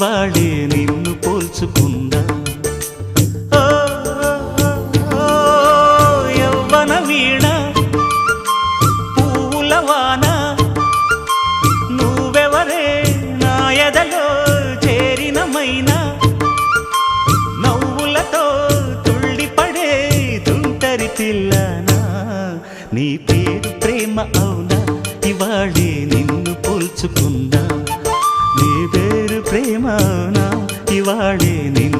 వాడే నిన్ను పోల్చుకుందా? యవ్వన వీణ పూల వాన నువ్వెవరే? నా ఎదలో చేరినమైనా నవ్వులతో తుళ్ళిపడే తుంటరి పిల్లనా? నీ పేరు ప్రేమ అవునా? ఇవాళే నిన్ను పోల్చుకుందా? പ്രേമ ഇവാളെ നിൻ